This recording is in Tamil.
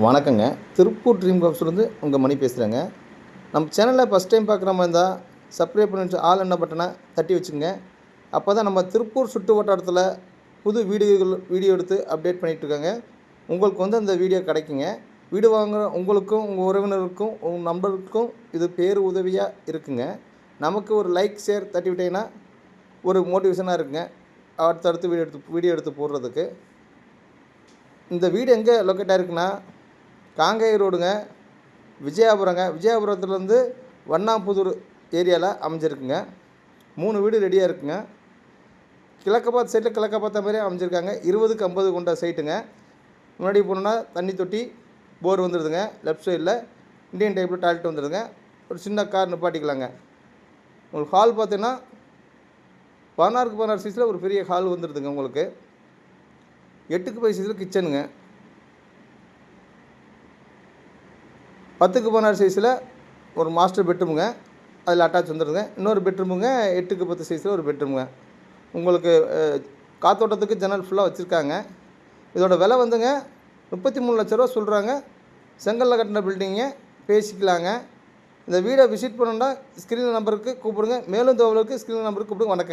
வணக்கங்க. திருப்பூர் ட்ரீம் ஹவுஸ்லேருந்து உங்கள் மணி பேசுகிறேங்க நம்ம சேனலில் ஃபஸ்ட் டைம் பார்க்குற மாதிரி இருந்தால் சப்ஸ்கிரைப் பண்ணி வச்சு ஆல் என்ன பட்டனை தட்டி வச்சுங்க அப்போ தான் நம்ம திருப்பூர் சுற்று வட்டாரத்தில் புது வீடியோகள் வீடியோ எடுத்து அப்டேட் பண்ணிகிட்ருக்காங்க உங்களுக்கு வந்து அந்த வீடியோ கிடைக்குங்க. வீடு வாங்குற உங்களுக்கும் உங்கள் உறவினருக்கும் உங்கள் நண்பருக்கும் இது பேர் உதவியாக இருக்குங்க. நமக்கு ஒரு லைக் ஷேர் தட்டி விட்டீங்கன்னா ஒரு மோட்டிவேஷனாக இருக்குங்க. அடுத்தடுத்து வீடியோ எடுத்து வீடியோ எடுத்து போடுறதுக்கு. இந்த வீடு எங்கே லொக்கேட் ஆகிருக்குன்னா காங்கேய ரோடுங்க விஜயாபுரங்க. விஜயாபுரத்துலேருந்து வண்ணாம்புதூர் ஏரியாவில் அமைஞ்சிருக்குங்க. மூணு வீடு ரெடியாக இருக்குங்க. கிழக்க பார்த்த சைட்டில் கிழக்க பார்த்த அமைஞ்சிருக்காங்க. இருபதுக்கு ஐம்பது கொண்ட சைட்டுங்க. முன்னாடி போனோன்னா தண்ணி தொட்டி போர் வந்துடுதுங்க லெஃப்ட் சைடில் இந்தியன் டைப்பில் டாய்லெட் வந்துடுதுங்க ஒரு சின்ன கார் நிப்பாட்டிக்கலாங்க. உங்களுக்கு ஹால் பார்த்தீங்கன்னா பதினாறுக்கு பதினாறு சைஸில் ஒரு பெரிய ஹால் வந்துடுதுங்க உங்களுக்கு. எட்டுக்கு பை சைஸில் கிச்சனுங்க. பத்துக்கு பதினாறு சைஸில் ஒரு மாஸ்டர் பெட்ரூமுங்க அதில் அட்டாச் வந்துடுங்க இன்னொரு பெட்ரூமுங்க எட்டுக்கு பத்து சைஸில் ஒரு பெட்ரூமுங்க உங்களுக்கு காத்தோட்டத்துக்கு ஜன்னல் ஃபுல்லாக வச்சுருக்காங்க. இதோட விலை வந்துங்க முப்பத்தி மூணு லட்ச ரூபா சொல்கிறாங்க செங்கல்ல கட்டின பில்டிங்க பேசிக்கலாங்க. இந்த வீடை விசிட் பண்ணணுன்னா ஸ்க்ரீன் நம்பருக்கு கூப்பிடுங்க. மேலும் தகவலுக்கு ஸ்க்ரீன் நம்பருக்கு கூப்பிடுங்க. வணக்கங்க.